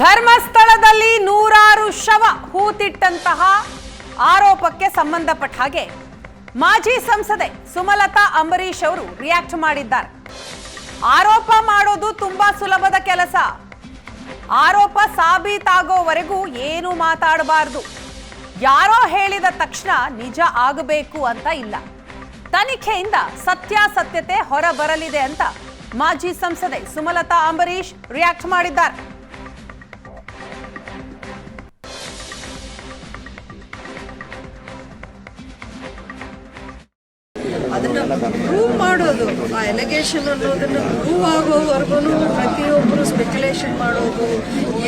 ಧರ್ಮಸ್ಥಳದಲ್ಲಿ ನೂರಾರು ಶವ ಹೂತಿಟ್ಟಂತಹ ಆರೋಪಕ್ಕೆ ಸಂಬಂಧಪಟ್ಟ ಹಾಗೆ ಮಾಜಿ ಸಂಸದೆ ಸುಮಲತಾ ಅಂಬರೀಶ್ ಅವರು ರಿಯಾಕ್ಟ್ ಮಾಡಿದ್ದಾರೆ. ಆರೋಪ ಮಾಡೋದು ತುಂಬಾ ಸುಲಭದ ಕೆಲಸ. ಆರೋಪ ಸಾಬೀತಾಗೋವರೆಗೂ ಏನು ಮಾತಾಡಬಾರ್ದು. ಯಾರೋ ಹೇಳಿದ ತಕ್ಷಣ ನಿಜ ಆಗಬೇಕು ಅಂತ ಇಲ್ಲ. ತನಿಖೆಯಿಂದ ಸತ್ಯಾಸತ್ಯತೆ ಹೊರಬರಲಿದೆ ಅಂತ ಮಾಜಿ ಸಂಸದೆ ಸುಮಲತಾ ಅಂಬರೀಶ್ ರಿಯಾಕ್ಟ್ ಮಾಡಿದ್ದಾರೆ. ಅದನ್ನ ಪ್ರೂವ್ ಮಾಡೋದು. ಆ ಎಲಿಗೇಷನ್ ಅನ್ನೋದನ್ನು ಪ್ರೂವ್ ಆಗೋವರೆಗೂ ಪ್ರತಿಯೊಬ್ಬರು ಸ್ಪೆಕ್ಯುಲೇಷನ್ ಮಾಡೋದು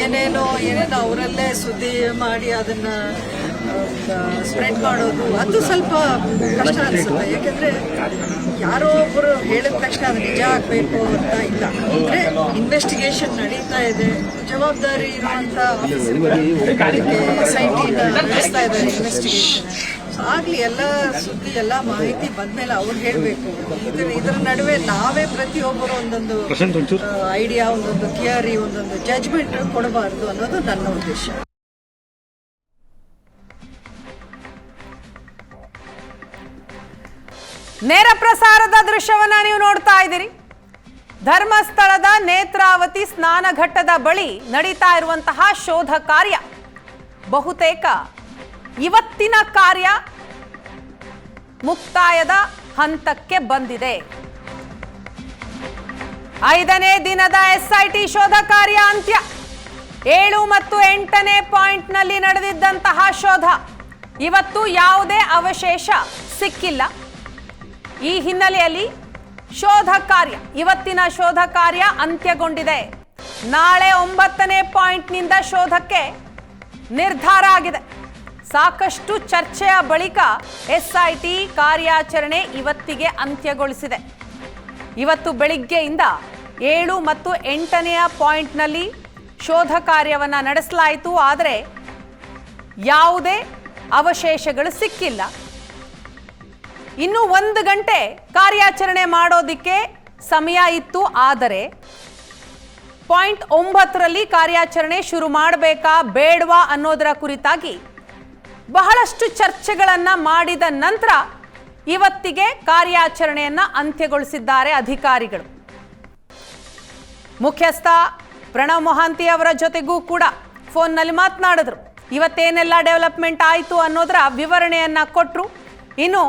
ಏನೇನೋ ಏನೇನೋ ಅವರಲ್ಲೇ ಸುದ್ದಿ ಮಾಡಿ ಅದನ್ನ ಸ್ಪ್ರೆಡ್ ಮಾಡೋದು ಅದು ಸ್ವಲ್ಪ ಕಷ್ಟ ಅನಿಸುತ್ತೆ. ಯಾಕೆಂದ್ರೆ ಯಾರೋ ಒಬ್ಬರು ಹೇಳಿದ ತಕ್ಷಣ ಅದು ನಿಜ ಆಗಬೇಕು ಅಂತ ಇಲ್ಲ. ಅಂದ್ರೆ ಇನ್ವೆಸ್ಟಿಗೇಷನ್ ನಡೀತಾ ಇದೆ. ಜವಾಬ್ದಾರಿ ಇರುವಂತ ಸೊಸೈಟಿ ನಡೆಸ್ತಾ ಇದ್ದಾರೆ ಇನ್ವೆಸ್ಟಿಗೇಷನ್ ಆಗ್ಲಿ ಎಲ್ಲ ಸುದ್ದಿ ಎಲ್ಲ ಮಾಹಿತಿ ಬಂದ್ಮೇಲೆ ಅವ್ರು ಹೇಳ್ಬೇಕು. ಇದ್ರ ಇದ್ರ ನಡುವೆ ನಾವೇ ಪ್ರತಿಯೊಬ್ಬರು ಒಂದೊಂದು ಐಡಿಯಾ ಒಂದೊಂದು ಥಿಯರಿ ಒಂದೊಂದು ಜಜ್ಮೆಂಟ್ ಕೊಡಬಾರ್ದು ಅನ್ನೋದು ನನ್ನ ಉದ್ದೇಶ. ನೇರ ಪ್ರಸಾರದ ದೃಶ್ಯವನ್ನ ನೀವು ನೋಡ್ತಾ ಇದ್ದೀರಿ. ಧರ್ಮಸ್ಥಳದ ನೇತ್ರಾವತಿ ಸ್ನಾನಘಟ್ಟದ ಬಳಿ ನಡೀತಾ ಇರುವಂತಹ ಶೋಧ ಕಾರ್ಯ. ಬಹುತೇಕ ಇವತ್ತಿನ ಕಾರ್ಯ ಮುಕ್ತಾಯದ ಹಂತಕ್ಕೆ ಬಂದಿದೆ. ಐದನೇ ದಿನದ ಎಸ್ಐಟಿ ಶೋಧ ಕಾರ್ಯ ಅಂತ್ಯ. ಏಳು ಮತ್ತು ಎಂಟನೇ ಪಾಯಿಂಟ್ನಲ್ಲಿ ನಡೆದಿದ್ದಂತಹ ಶೋಧ. ಇವತ್ತು ಯಾವುದೇ ಅವಶೇಷ ಸಿಕ್ಕಿಲ್ಲ. ಈ ಹಿನ್ನೆಲೆಯಲ್ಲಿ ಶೋಧ ಕಾರ್ಯ, ಇವತ್ತಿನ ಶೋಧ ಕಾರ್ಯ ಅಂತ್ಯಗೊಂಡಿದೆ. ನಾಳೆ ಒಂಬತ್ತನೇ ಪಾಯಿಂಟ್ನಿಂದ ಶೋಧಕ್ಕೆ ನಿರ್ಧಾರ ಆಗಿದೆ. ಸಾಕಷ್ಟು ಚರ್ಚೆಯ ಬಳಿಕ ಎಸ್ಐಟಿ ಕಾರ್ಯಾಚರಣೆ ಇವತ್ತಿಗೆ ಅಂತ್ಯಗೊಳಿಸಿದೆ. ಇವತ್ತು ಬೆಳಿಗ್ಗೆಯಿಂದ ಏಳು ಮತ್ತು ಎಂಟನೆಯ ಪಾಯಿಂಟ್ನಲ್ಲಿ ಶೋಧ ಕಾರ್ಯವನ್ನು ನಡೆಸಲಾಯಿತು, ಆದರೆ ಯಾವುದೇ ಅವಶೇಷಗಳು ಸಿಕ್ಕಿಲ್ಲ. ಇನ್ನು ಒಂದು ಗಂಟೆ ಕಾರ್ಯಾಚರಣೆ ಮಾಡೋದಿಕ್ಕೆ ಸಮಯ ಇತ್ತು, ಆದರೆ ಪಾಯಿಂಟ್ ಒಂಬತ್ತರಲ್ಲಿ ಕಾರ್ಯಾಚರಣೆ ಶುರು ಮಾಡಬೇಕಾ ಬೇಡವಾ ಅನ್ನೋದರ ಕುರಿತಾಗಿ ಬಹಳಷ್ಟು ಚರ್ಚೆಗಳನ್ನು ಮಾಡಿದ ನಂತರ ಇವತ್ತಿಗೆ ಕಾರ್ಯಾಚರಣೆಯನ್ನು ಅಂತ್ಯಗೊಳಿಸಿದ್ದಾರೆ ಅಧಿಕಾರಿಗಳು. ಮುಖ್ಯಸ್ಥ ಪ್ರಣವ್ ಮೊಹಾಂತಿ ಅವರ ಜೊತೆಗೂ ಕೂಡ ಫೋನ್ನಲ್ಲಿ ಮಾತನಾಡಿದ್ರು. ಇವತ್ತೇನೆಲ್ಲ ಡೆವಲಪ್ಮೆಂಟ್ ಆಯಿತು ಅನ್ನೋದರ ವಿವರಣೆಯನ್ನ ಕೊಟ್ಟರು ಇನ್ನು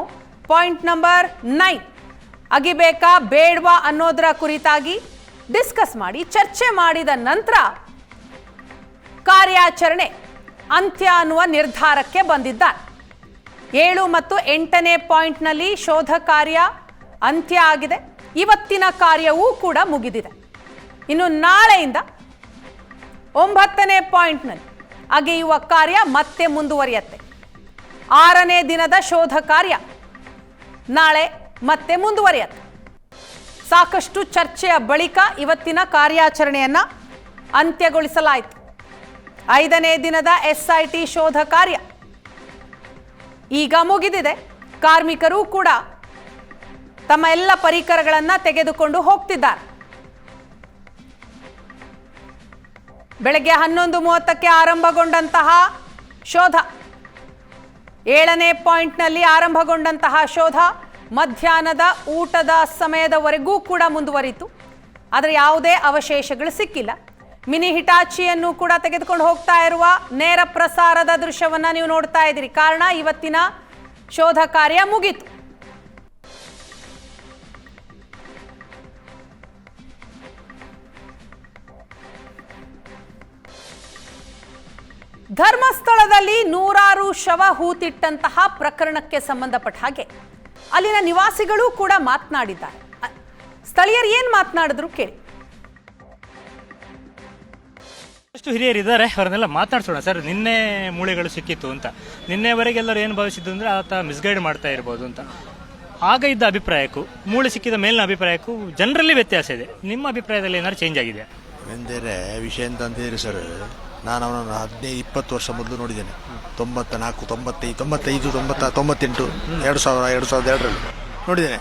ಪಾಯಿಂಟ್ ನಂಬರ್ ನೈನ್, ಅಗಿಬೇಕಾ ಬೇಡ್ವಾ ಅನ್ನೋದರ ಕುರಿತಾಗಿ ಡಿಸ್ಕಸ್ ಮಾಡಿ ಚರ್ಚೆ ಮಾಡಿದ ನಂತರ ಕಾರ್ಯಾಚರಣೆ ಅಂತ್ಯ ಅನ್ನುವ ನಿರ್ಧಾರಕ್ಕೆ ಬಂದಿದ್ದಾರೆ. ಏಳು ಮತ್ತು ಎಂಟನೇ ಪಾಯಿಂಟ್ನಲ್ಲಿ ಶೋಧ ಕಾರ್ಯ ಅಂತ್ಯ ಆಗಿದೆ. ಇವತ್ತಿನ ಕಾರ್ಯವೂ ಕೂಡ ಮುಗಿದಿದೆ. ಇನ್ನು ನಾಳೆಯಿಂದ ಒಂಬತ್ತನೇ ಪಾಯಿಂಟ್ನಲ್ಲಿ ಅಗೆಯುವ ಕಾರ್ಯ ಮತ್ತೆ ಮುಂದುವರಿಯತ್ತೆ. ಆರನೇ ದಿನದ ಶೋಧ ಕಾರ್ಯ ನಾಳೆ ಮತ್ತೆ ಮುಂದುವರಿಯತ್ತೆ. ಸಾಕಷ್ಟು ಚರ್ಚೆಯ ಬಳಿಕ ಇವತ್ತಿನ ಕಾರ್ಯಾಚರಣೆಯನ್ನು ಅಂತ್ಯಗೊಳಿಸಲಾಯಿತು. ಐದನೇ ದಿನದ ಎಸ್ಐಟಿ ಶೋಧ ಕಾರ್ಯ. ಈಗ ಮುಗಿದಿದೆ. ಕಾರ್ಮಿಕರು ಕೂಡ ತಮ್ಮ ಎಲ್ಲ ಪರಿಕರಗಳನ್ನು ತೆಗೆದುಕೊಂಡು ಹೋಗ್ತಿದ್ದಾರೆ. ಬೆಳಗ್ಗೆ ಹನ್ನೊಂದು ಮೂವತ್ತಕ್ಕೆ ಆರಂಭಗೊಂಡಂತಹ ಶೋಧ. ಏಳನೇ ಪಾಯಿಂಟ್ನಲ್ಲಿ ಆರಂಭಗೊಂಡಂತಹ ಶೋಧ ಮಧ್ಯಾಹ್ನದ ಊಟದ ಸಮಯದವರೆಗೂ ಕೂಡ ಮುಂದುವರಿತು. ಆದರೆ ಯಾವುದೇ ಅವಶೇಷಗಳು ಸಿಕ್ಕಿಲ್ಲ. ಮಿನಿ ಹಿಟಾಚಿಯನ್ನು ಕೂಡ ತೆಗೆದುಕೊಂಡು ಹೋಗ್ತಾ ಇರುವ ನೇರ ಪ್ರಸಾರದ ದೃಶ್ಯವನ್ನ ನೀವು ನೋಡ್ತಾ ಇದ್ದೀರಿ. ಕಾರಣ ಇವತ್ತಿನ ಶೋಧ ಕಾರ್ಯ ಮುಗೀತು. ಧರ್ಮಸ್ಥಳದಲ್ಲಿ ನೂರಾರು ಶವ ಹೂತಿಟ್ಟಂತಹ ಪ್ರಕರಣಕ್ಕೆ ಸಂಬಂಧಪಟ್ಟ ಹಾಗೆ ಅಲ್ಲಿನ ನಿವಾಸಿಗಳು ಕೂಡ ಮಾತನಾಡಿದ್ದಾರೆ. ಸ್ಥಳೀಯರು ಏನ್ ಮಾತನಾಡಿದ್ರು ಕೇಳಿ. ಎಷ್ಟು ಹಿರಿಯರು ಇದ್ದಾರೆ ಅವ್ರನ್ನೆಲ್ಲ ಮಾತಾಡ್ಸೋಣ ಸರ್. ನಿನ್ನೆ ಮೂಳೆಗಳು ಸಿಕ್ಕಿತ್ತು ಅಂತ. ನಿನ್ನೆವರೆಗೆ ಎಲ್ಲರೂ ಏನು ಭಾವಿಸಿದ್ದು ಅಂದರೆ ಆತ ಮಿಸ್ಗೈಡ್ ಮಾಡ್ತಾ ಇರ್ಬೋದು ಅಂತ. ಆಗ ಇದ್ದ ಅಭಿಪ್ರಾಯಕ್ಕೂ, ಮೂಳೆ ಸಿಕ್ಕಿದ ಮೇಲಿನ ಅಭಿಪ್ರಾಯಕ್ಕೂ ಜನರಲ್ಲಿ ವ್ಯತ್ಯಾಸ ಇದೆ. ನಿಮ್ಮ ಅಭಿಪ್ರಾಯದಲ್ಲಿ ಏನಾದ್ರು ಚೇಂಜ್ ಆಗಿದೆ ಎಂದರೆ, ವಿಷಯ ಅಂತ ಹೇಳಿ ಸರ್, ನಾನು ಅವನನ್ನು ಹದಿನೈದು, ಇಪ್ಪತ್ತು ವರ್ಷ ಮೊದಲು ನೋಡಿದ್ದೇನೆ. ತೊಂಬತ್ತ ನಾಲ್ಕು ತೊಂಬತ್ತೈದು ತೊಂಬತ್ತೈದು, ತೊಂಬತ್ತ, ತೊಂಬತ್ತೆಂಟು, ಎರಡು ಸಾವಿರ, ಎರಡು ಸಾವಿರದ ಎರಡರಲ್ಲಿ ನೋಡಿದ್ದೇನೆ.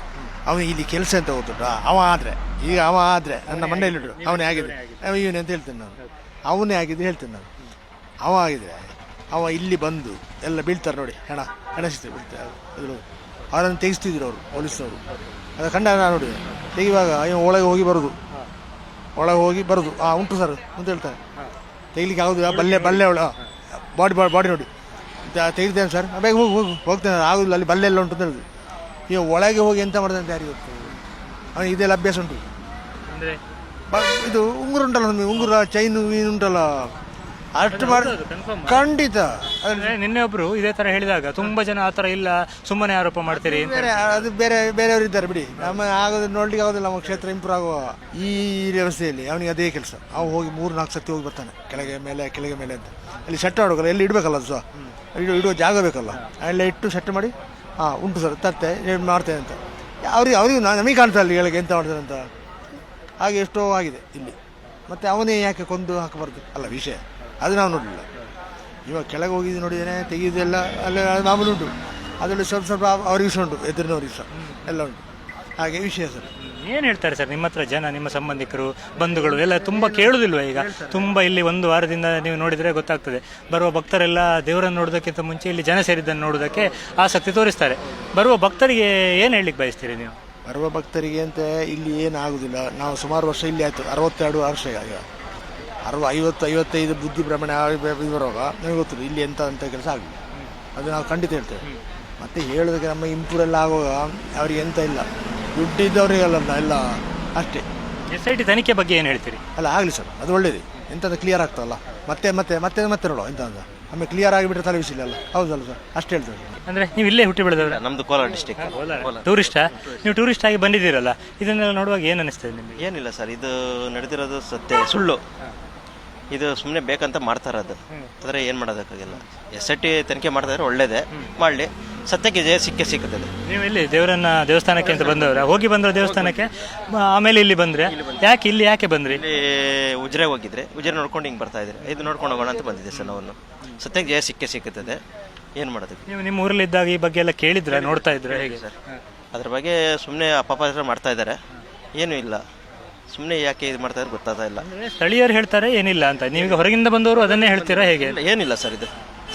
ಅವನು ಇಲ್ಲಿ ಕೆಲಸ ಅಂತ ಗೊತ್ತುಂಟು? ಅವ ಆದರೆ, ಈಗ ಅವ ಆದರೆ, ನನ್ನ ಮಂಡೆಯಲ್ಲಿಡು ಅವನೇ ಆಗಿದೆ ಇವನು ಅಂತ ಹೇಳ್ತೇನೆ ನಾನು. ಅವನೇ ಆಗಿದ್ದು ಹೇಳ್ತೇನೆ ನಾನು. ಅವ ಆಗಿದ್ರೆ, ಅವ ಇಲ್ಲಿ ಬಂದು ಎಲ್ಲ ಬೀಳ್ತಾರೆ ನೋಡಿ, ಹೆಣ ಹೆಣ ಸಿಗ್ತದೆ ಬೀಳ್ತಾರೆ ತೆಗಿಸ್ತಿದ್ರು ಅವರು, ಪೊಲೀಸ್ನವರು. ಅದು ಕಂಡ ನಾನು ನೋಡಿ ತೆಗಿವಾಗ ಅಯ್ಯೋ ಒಳಗೆ ಹೋಗಿ ಬರೋದು. ಒಳಗೆ ಹೋಗಿ ಬರೋದು. ಹಾಂ ಉಂಟು ಸರ್ ಅಂತ ಹೇಳ್ತಾರೆ. ತೆಗಿಲಿಕ್ಕೆ ಆಗೋದಿಲ್ಲ, ಬಲ್ಲೆ ಬಲ್ಲೆ ಅವಳು ಬಾಡಿ ಬಾಡಿ ಬಾಡಿ ನೋಡಿ. ತೆಗಿತೇನೆ ಸರ್. ಬೇಗ ಹೋಗಿ ಹೋಗಿ, ಹೋಗ್ತೇನೆ ಆಗೋದಿಲ್ಲ, ಅಲ್ಲಿ ಬಲ್ಲೆ ಎಲ್ಲ ಉಂಟು ಅಂತ ಹೇಳಿದ್ರು. ಈಗ ಒಳಗೆ ಹೋಗಿ ಎಂತ ಮಾಡಿದೆ ಅಂತ ಯಾರಿಗೆ ಗೊತ್ತು? ಅವನಿಗೆ ಇದೆಲ್ಲ ಅಭ್ಯಾಸ ಉಂಟು. ಅಂದ್ರೆ? ಇದು ಉಂಗುರ ಉಂಟಲ್ಲ ನಮಗೆ ಉಂಗುರ ಚೈನು ಏನು ಉಂಟಲ್ಲ? ಅಷ್ಟು ಮಾಡಿ ಖಂಡಿತ. ನಿನ್ನೆ ಒಬ್ರು ಇದೇ ತರ ಹೇಳಿದಾಗ ತುಂಬಾ ಜನ ಆತರ ಇಲ್ಲ ಸುಮ್ಮನೆ ಆರೋಪ ಮಾಡ್ತೀರಿ ಬೇರೆ ಅದು ಬೇರೆ ಬೇರೆಯವರು ಇದ್ದಾರೆ ಬಿಡಿ. ನಮ್ಮ ಆಗೋದು ನೋಡ್ಲಿಕ್ಕೆ ಆಗೋದಿಲ್ಲ ನಮ್ಮ ಕ್ಷೇತ್ರ ಇಂಪ್ರೂವ್ ಆಗುವ ಈ ವ್ಯವಸ್ಥೆಯಲ್ಲಿ. ಅವನಿಗೆ ಅದೇ ಕೆಲಸ. ಅವ ಹೋಗಿ ಮೂರು ನಾಲ್ಕು ಸತಿ ಹೋಗಿ ಬರ್ತಾನೆ ಕೆಳಗೆ ಮೇಲೆ ಕೆಳಗೆ ಮೇಲೆ ಅಂತ. ಅಲ್ಲಿ ಸೆಟ್ ಆಡೋಕಲ್ಲ ಎಲ್ಲಿ ಇಡಬೇಕಲ್ಲ ಅದು ಸಹ? ಇಡೋ ಇಡುವ ಜಾಗ ಬೇಕಲ್ಲ? ಎಲ್ಲ ಇಟ್ಟು ಸೆಟ್ ಮಾಡಿ ಹಾಂ ಉಂಟು ಸರ್ ತರ್ತೆ ಮಾಡ್ತೇನೆ ಅಂತ. ಅವ್ರಿಗೆ ಅವ್ರಿಗೆ ನಮಗೆ ಕಾಣ್ತಾ ಇಲ್ಲ ಕೆಳಗೆ ಎಂತ ಮಾಡ್ತಾರೆ ಅಂತ. ಹಾಗೆ ಎಷ್ಟೋ ಆಗಿದೆ ಇಲ್ಲಿ. ಮತ್ತು ಅವನೇ ಯಾಕೆ ಕೊಂದು ಹಾಕಬಾರ್ದು? ಅಲ್ಲ, ವಿಷಯ. ಅದು ನಾವು ನೋಡಲಿಲ್ಲ. ಇವಾಗ ಕೆಳಗೆ ಹೋಗಿದ್ದು ನೋಡಿದ್ದೇನೆ ತೆಗೆಯೋದೆಲ್ಲ ಅಲ್ಲೇ ಮಾಮೂಲು ಉಂಟು. ಅದರಲ್ಲಿ ಸ್ವಲ್ಪ ಸ್ವಲ್ಪ ಅವ್ರಿಗೆ ಸಹ ಉಂಟು, ಎದುರಿನವ್ರಿಗೆ ಸಹ. ಎಲ್ಲ ಉಂಟು. ಹಾಗೆ ವಿಷಯ ಸರ್. ಏನು ಹೇಳ್ತಾರೆ ಸರ್ ನಿಮ್ಮ ಹತ್ರ ಜನ, ನಿಮ್ಮ ಸಂಬಂಧಿಕರು, ಬಂಧುಗಳು, ಎಲ್ಲ ತುಂಬ ಕೇಳುವುದಿಲ್ವ ಈಗ? ತುಂಬ ಇಲ್ಲಿ ಒಂದು ವಾರದಿಂದ ನೀವು ನೋಡಿದರೆ ಗೊತ್ತಾಗ್ತದೆ. ಬರುವ ಭಕ್ತರೆಲ್ಲ ದೇವರನ್ನು ನೋಡೋದಕ್ಕಿಂತ ಮುಂಚೆ ಇಲ್ಲಿ ಜನ ಸೇರಿದ್ದನ್ನು ನೋಡೋದಕ್ಕೆ ಆಸಕ್ತಿ ತೋರಿಸ್ತಾರೆ. ಬರುವ ಭಕ್ತರಿಗೆ ಏನು ಹೇಳಲಿಕ್ಕೆ ಬಯಸ್ತೀರಿ ನೀವು? ಬರುವ ಭಕ್ತರಿಗೆ ಅಂತ ಇಲ್ಲಿ ಏನು ಆಗೋದಿಲ್ಲ ನಾವು ಸುಮಾರು ವರ್ಷ ಇಲ್ಲಿ ಆಯಿತು. ಅರವತ್ತೆರಡು ವರ್ಷ ಈಗ. ಅರವ ಐವತ್ತು ಐವತ್ತೈದು ಬುದ್ಧಿ ಭ್ರಮಣ ಬರುವಾಗ ನಮಗೆ ಗೊತ್ತಿಲ್ಲ. ಇಲ್ಲಿ ಎಂಥ ಅಂತ ಕೆಲಸ ಆಗಲಿ ಅದು ನಾವು ಖಂಡಿತ ಹೇಳ್ತೇವೆ. ಮತ್ತೆ ಹೇಳೋದಕ್ಕೆ ನಮ್ಮ ಇಂಪ್ರೂವೆಲ್ಲ ಆಗುವಾಗ ಅವ್ರಿಗೆ ಎಂಥ ಇಲ್ಲ. ದುಡ್ಡಿದ್ದವರಿಗೆಲ್ಲ ಎಲ್ಲ ಅಷ್ಟೇ. ಎಸ್ ಐ ಟಿ ತನಿಖೆ ಬಗ್ಗೆ ಏನು ಹೇಳ್ತೀರಿ? ಅಲ್ಲ ಆಗಲಿ ಸರ್. ಅದು ಒಳ್ಳೇದು. ಎಂತಂದ್ರೆ ಕ್ಲಿಯರ್ ಆಗ್ತದಲ್ಲ. ಮತ್ತೆ ಮತ್ತೆ ಮತ್ತೆ ಮತ್ತೆ ನೋಡುವ. ಎಂತ ಅಂತ. ಆಮೇಲೆ ಕ್ಲಿಯರ್ ಆಗಿಬಿಟ್ರೆ ತಲೆ ವಿಷಯ ಅಲ್ಲ ಹೌದಲ್ಲ ಸರ್ ಅಷ್ಟು ಹೇಳ್ತದೆ ಅಂದ್ರೆ ನೀವು ಇಲ್ಲೇ ಹುಟ್ಟಿ ಬೆಳೆದವ್ರ? ನಮ್ದು ಕೋಲಾರ ಡಿಸ್ಟಿಕ್ ಟೂರಿಸ್ಟ್ ನೀವು ಟೂರಿಸ್ಟ್ ಆಗಿ ಬಂದಿದ್ದೀರಲ್ಲ ಇದನ್ನೆಲ್ಲ ನೋಡುವಾಗ ಏನು ಅನಿಸ್ತದೆ ನಿಮಗೆ? ಏನಿಲ್ಲ ಸರ್ ಇದು ನಡೆದಿರೋದು ಸತ್ಯ ಸುಳ್ಳು. ಇದು ಸುಮ್ಮನೆ ಬೇಕಂತ ಮಾಡ್ತಾರೆ ಅದು ಆದರೆ ಏನು ಮಾಡೋದಕ್ಕಾಗಿಲ್ಲ. ಎಸ್ ಐ ಟಿ ತನಿಖೆ ಮಾಡಿದ್ರೆ ಒಳ್ಳೇದೇ. ಮಾಡಲಿ. ಸತ್ಯಕ್ಕೆ ಜಯ ಸಿಕ್ಕೇ ಸಿಕ್ಕುತ್ತದೆ ನೀವು ಇಲ್ಲಿ ದೇವರನ್ನ ದೇವಸ್ಥಾನಕ್ಕೆ ಅಂತ ಬಂದವ್ರ? ಹೋಗಿ ಬಂದ್ರ ದೇವಸ್ಥಾನಕ್ಕೆ? ಆಮೇಲೆ ಇಲ್ಲಿ ಬಂದ್ರೆ? ಯಾಕೆ ಇಲ್ಲಿ ಯಾಕೆ ಬಂದ್ರಿ? ಇಲ್ಲಿ ಉಜ್ರೆ ಹೋಗಿದ್ರೆ. ಉಜ್ರೆ ನೋಡ್ಕೊಂಡು ಹಿಂಗೆ ಬರ್ತಾ ಇದ್ರೆ. ಇದು ನೋಡ್ಕೊಂಡು ಹೋಗೋಣ ಅಂತ ಬಂದಿದೆ ಸರ್ ನಾವು ಸತ್ಯಕ್ಕೆ ಜಯ ಸಿಕ್ಕೇ ಸಿಕ್ಕುತ್ತದೆ ಏನು ಮಾಡೋದಕ್ಕೆ ನೀವು ನಿಮ್ಮ ಊರಲ್ಲಿ ಇದ್ದಾಗ ಈ ಬಗ್ಗೆ ಎಲ್ಲ ಕೇಳಿದ್ರೆ? ನೋಡ್ತಾ ಇದ್ರೆ? ಹೇಗೆ? ಸರ್. ಅದ್ರ ಬಗ್ಗೆ ಸುಮ್ಮನೆ ಅಪಪಾತ್ರ ಮಾಡ್ತಾ ಇದ್ದಾರೆ. ಏನೂ ಇಲ್ಲ. ಸುಮ್ಮನೆ ಯಾಕೆ ಇದು ಮಾಡ್ತಾ ಇದ್ರೆ ಗೊತ್ತಾಗ್ತಾ ಇಲ್ಲ. ಅಂದ್ರೆ ಸ್ಥಳೀಯರು ಹೇಳ್ತಾರೆ ಏನಿಲ್ಲ ಅಂತ. ನೀವು ಹೊರಗಿಂದ ಬಂದವರು ಅದನ್ನೇ ಹೇಳ್ತೀರಾ ಹೇಗೆ? ಇಲ್ಲ, ಏನಿಲ್ಲ ಸರ್ ಇದು.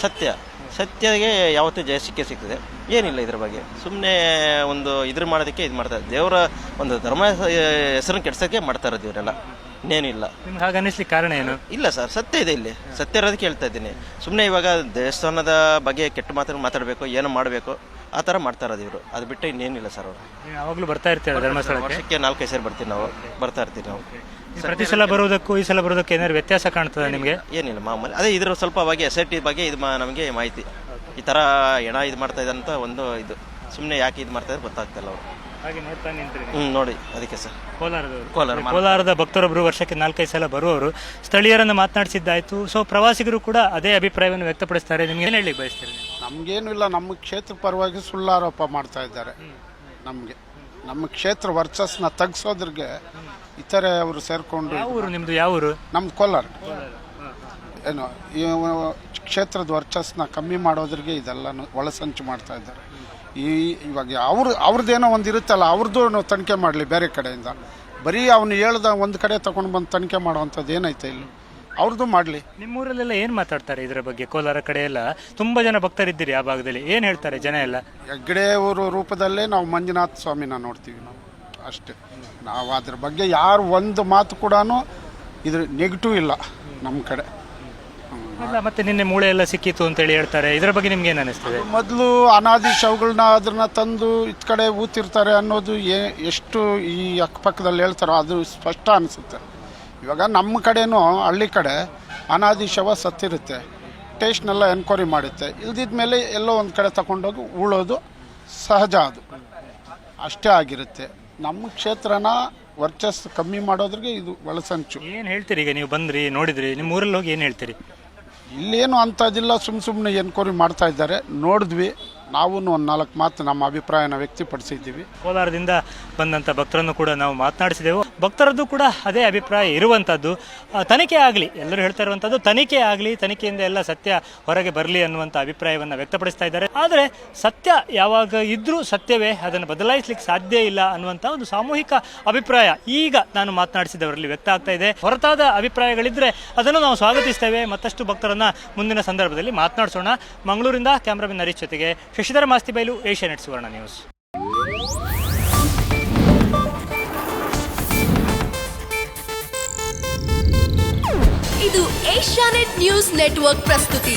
ಸತ್ಯ. ಸತ್ಯಗೆ ಯಾವತ್ತೂ ಜಯ ಸಿಕ್ಕೇ ಸಿಗ್ತದೆ. ಏನಿಲ್ಲ ಇದ್ರ ಬಗ್ಗೆ. ಸುಮ್ಮನೆ ಒಂದು ಇದ್ರ ಮಾಡೋದಕ್ಕೆ ಇದು ಮಾಡ್ತಾರೆ ದೇವರ ಒಂದು ಧರ್ಮ ಹೆಸರನ್ನು ಕೆಡ್ಸೋಕ್ಕೆ ಮಾಡ್ತಾ ಇರೋದು ಇವರೆಲ್ಲ. ಇನ್ನೇನಿಲ್ಲ. ನಿಮ್ಗೆ ಹಾಗೆ ಅನ್ನಿಸ್ಲಿಕ್ಕೆ ಕಾರಣ ಏನು? ಇಲ್ಲ ಸರ್ ಸತ್ಯ ಇದೆ ಇಲ್ಲಿ. ಸತ್ಯ ಇರೋದಕ್ಕೆ ಹೇಳ್ತಾ ಇದ್ದೀನಿ. ಸುಮ್ಮನೆ ಇವಾಗ ದೇವಸ್ಥಾನದ ಬಗ್ಗೆ ಕೆಟ್ಟ ಮಾತನ್ನು ಮಾತಾಡಬೇಕು ಏನು ಮಾಡಬೇಕು. ಆ ಥರ ಮಾಡ್ತಾ ಇರೋದು ಇವರು. ಅದು ಬಿಟ್ಟು ಇನ್ನೇನಿಲ್ಲ ಸರ್ ಅವರು. ನೀವು ಯಾವಾಗಲೂ ಬರ್ತಾ ಇರ್ತೀರ ಧರ್ಮಸ್ಥಳಕ್ಕೆ? ವರ್ಷಕ್ಕೆ ನಾಲ್ಕೈದು ಸೇರಿ ಬರ್ತೀವಿ ನಾವು. ಬರ್ತಾ ಇರ್ತೀವಿ ನಾವು. ಪ್ರತಿ ಸಲ ಬರೋದಕ್ಕೂ ಈ ಸಲ ಬರೋದಕ್ಕೆ ಏನಾದ್ರು ವ್ಯತ್ಯಾಸ ಕಾಣ್ತದೆ ನಿಮಗೆ? ಏನಿಲ್ಲ ಮಾಮೂಲಿ. ಅದೇ ಇದ್ರ ಸ್ವಲ್ಪ ಬಗ್ಗೆ ಎಸ್ ಐ ಟಿ ಬಗ್ಗೆ ಇದು ಮಾ- ನಮಗೆ ಮಾಹಿತಿ. ಈ ಥರ ಹೆಣ ಇದು ಮಾಡ್ತಾ ಇದ್ದಾರೆ ಅಂತ ಒಂದು ಇದು. ಸುಮ್ಮನೆ ಯಾಕೆ ಇದು ಮಾಡ್ತಾ ಇದ್ದಾರೆ ಗೊತ್ತಾಗ್ತಿಲ್ಲ ಅವರು ಹಾಗೆ ನೋಡ್ತಾ ನಿಂತ್ರಿ ಹ್ಞೂ ನೋಡಿ ಅದಕ್ಕೆ ಸರ್. ಕೋಲಾರದವರು. ಕೋಲಾರ ಕೋಲಾರದ ಭಕ್ತರೊಬ್ಬರು ವರ್ಷಕ್ಕೆ ನಾಲ್ಕೈದು ಸಲ ಬರುವವರು. ಸ್ಥಳೀಯರನ್ನು ಮಾತನಾಡಿಸಿದ್ದಾಯಿತು. ಸೊ ಪ್ರವಾಸಿಗರು ಕೂಡ ಅದೇ ಅಭಿಪ್ರಾಯವನ್ನು ವ್ಯಕ್ತಪಡಿಸ್ತಾರೆ. ನಿಮ್ಗೆ ಏನು ಹೇಳಿ ಬಯಸ್ತೀರಿ ನೀವು? ನಮಗೇನು ಇಲ್ಲ ನಮ್ಮ ಕ್ಷೇತ್ರ ಪರವಾಗಿ ಸುಳ್ಳಾರೋಪ ಮಾಡ್ತಾ ಇದ್ದಾರೆ. ನಮಗೆ. ನಮ್ಮ ಕ್ಷೇತ್ರ ವರ್ಚಸ್ನ ತಗ್ಸೋದ್ರಿಗೆ ಇತರೆ ಅವರು ಸೇರಿಕೊಂಡು ಊರು ನಿಮ್ದು ಯಾವ ಊರು? ನಮ್ಮ ಕೋಲಾರ. ಏನು ಈ ಕ್ಷೇತ್ರದ ವರ್ಚಸ್ನ ಕಮ್ಮಿ ಮಾಡೋದ್ರಿಗೆ ಇದೆಲ್ಲ ಒಳಸಂಚು ಮಾಡ್ತಾ ಇದ್ದಾರೆ. ಈ ಇವಾಗ ಅವ್ರ ಅವ್ರದ್ದೇನೋ ಒಂದು ಇರುತ್ತಲ್ಲ ಅವ್ರದ್ದು ತನಿಖೆ ಮಾಡಲಿ ಬೇರೆ ಕಡೆಯಿಂದ. ಬರೀ ಅವನು ಹೇಳ್ದ ಒಂದು ಕಡೆ ತಗೊಂಡು ಬಂದು ತನಿಖೆ ಮಾಡುವಂಥದ್ದು ಏನೈತೆ ಇಲ್ಲಿ? ಅವ್ರದ್ದು ಮಾಡಲಿ. ನಿಮ್ಮೂರಲ್ಲೆಲ್ಲ ಏನು ಮಾತಾಡ್ತಾರೆ ಇದರ ಬಗ್ಗೆ? ಕೋಲಾರ ಕಡೆ ಎಲ್ಲ ತುಂಬಾ ಜನ ಭಕ್ತರಿದ್ದೀರಿ ಆ ಭಾಗದಲ್ಲಿ. ಏನು ಹೇಳ್ತಾರೆ ಜನ ಎಲ್ಲ? ಹೆಗ್ಗಡೆ ಊರು ರೂಪದಲ್ಲೇ ನಾವು ಮಂಜುನಾಥ ಸ್ವಾಮಿನ ನೋಡ್ತೀವಿ ನಾವು. ಅಷ್ಟೇ. ನಾವು ಅದ್ರ ಬಗ್ಗೆ ಯಾರು ಒಂದು ಮಾತು ಕೂಡ ಇದ್ರ ನೆಗೆಟಿವ್ ಇಲ್ಲ ನಮ್ಮ ಕಡೆ. ಮತ್ತೆ ನಿನ್ನೆ ಮೂಳೆ ಎಲ್ಲ ಸಿಕ್ಕಿತ್ತು ಅಂತೇಳಿ ಹೇಳ್ತಾರೆ. ಇದರ ಬಗ್ಗೆ ನಿಮ್ಗೆ ಏನು ಅನಿಸ್ತದೆ? ಮೊದಲು ಅನಾದಿ ಶವಗಳನ್ನ ಅದನ್ನ ತಂದು ಇತ್ ಕಡೆ ಊತಿರ್ತಾರೆ ಅನ್ನೋದು ಏ ಎಷ್ಟು ಈ ಅಕ್ಕಪಕ್ಕದಲ್ಲಿ ಹೇಳ್ತಾರೋ ಅದು ಸ್ಪಷ್ಟ ಅನಿಸುತ್ತೆ. ಇವಾಗ ನಮ್ಮ ಕಡೆನೂ ಹಳ್ಳಿ ಕಡೆ ಅನಾದಿ ಶವ ಸತ್ತಿರುತ್ತೆ. ಟೇಸ್ಟ್ನೆಲ್ಲ ಎನ್ಕ್ವೈರಿ ಮಾಡುತ್ತೆ. ಇಲ್ದಿದ ಮೇಲೆ ಎಲ್ಲೋ ಒಂದು ಕಡೆ ತಗೊಂಡೋಗಿ ಉಳೋದು ಸಹಜ ಅದು. ಅಷ್ಟೇ ಆಗಿರುತ್ತೆ. ನಮ್ಮ ಕ್ಷೇತ್ರನ ವರ್ಚಸ್ಸು ಕಮ್ಮಿ ಮಾಡೋದ್ರಿಗೆ ಇದು ಒಳಸಂಚು. ಏನು ಹೇಳ್ತೀರಿ ಈಗ ನೀವು ಬಂದ್ರಿ ನೋಡಿದ್ರಿ ನಿಮ್ಮ ಊರಲ್ಲಿ ಹೋಗಿ ಏನು ಹೇಳ್ತೀರಿ? ಇಲ್ಲೇನು ಅಂಥದ್ದಿಲ್ಲ ಸುಮ್ಮ ಸುಮ್ಮನೆ ಎನ್ಕ್ವೈರಿ ಮಾಡ್ತಾ ಇದ್ದಾರೆ. ನೋಡಿದ್ವಿ. ನಾವು ಒಂದು ನಾಲ್ಕು ಮಾತು ನಮ್ಮ ಅಭಿಪ್ರಾಯನ ವ್ಯಕ್ತಪಡಿಸಿದ್ದೀವಿ. ಕೋಲಾರದಿಂದ ಬಂದಂಥ ಭಕ್ತರನ್ನು ಕೂಡ ನಾವು ಮಾತನಾಡಿಸಿದೆವು. ಭಕ್ತರದ್ದು ಕೂಡ ಅದೇ ಅಭಿಪ್ರಾಯ ಇರುವಂಥದ್ದು ತನಿಖೆ ಆಗಲಿ, ಎಲ್ಲರೂ ಹೇಳ್ತಾ ಇರುವಂಥದ್ದು ತನಿಖೆ ಆಗಲಿ, ತನಿಖೆಯಿಂದ ಎಲ್ಲ ಸತ್ಯ ಹೊರಗೆ ಬರಲಿ ಅನ್ನುವಂಥ ಅಭಿಪ್ರಾಯವನ್ನು ವ್ಯಕ್ತಪಡಿಸ್ತಾ ಇದ್ದಾರೆ. ಆದರೆ ಸತ್ಯ ಯಾವಾಗ ಇದ್ರೂ ಸತ್ಯವೇ, ಅದನ್ನು ಬದಲಾಯಿಸಲಿಕ್ಕೆ ಸಾಧ್ಯ ಇಲ್ಲ ಅನ್ನುವಂಥ ಒಂದು ಸಾಮೂಹಿಕ ಅಭಿಪ್ರಾಯ ಈಗ ನಾನು ಮಾತನಾಡಿಸಿದವರಲ್ಲಿ ವ್ಯಕ್ತ ಆಗ್ತಾ ಇದೆ. ಹೊರತಾದ ಅಭಿಪ್ರಾಯಗಳಿದ್ದರೆ ಅದನ್ನು ನಾವು ಸ್ವಾಗತಿಸ್ತೇವೆ. ಮತ್ತಷ್ಟು ಭಕ್ತರನ್ನ ಮುಂದಿನ ಸಂದರ್ಭದಲ್ಲಿ ಮಾತನಾಡಿಸೋಣ. ಮಂಗಳೂರಿಂದ ಕ್ಯಾಮ್ರಾಮನ್ ಹರೀಶ್ ಜೊತೆಗೆ ಶಶಿಧರ ಮಾಸ್ತಿಬೈಲು ಏಷ್ಯಾನೆಟ್ ಸುವರ್ಣ ನ್ಯೂಸ್ ಇದು ಏಷ್ಯಾನೆಟ್ ನ್ಯೂಸ್ ನೆಟ್ವರ್ಕ್ ಪ್ರಸ್ತುತಿ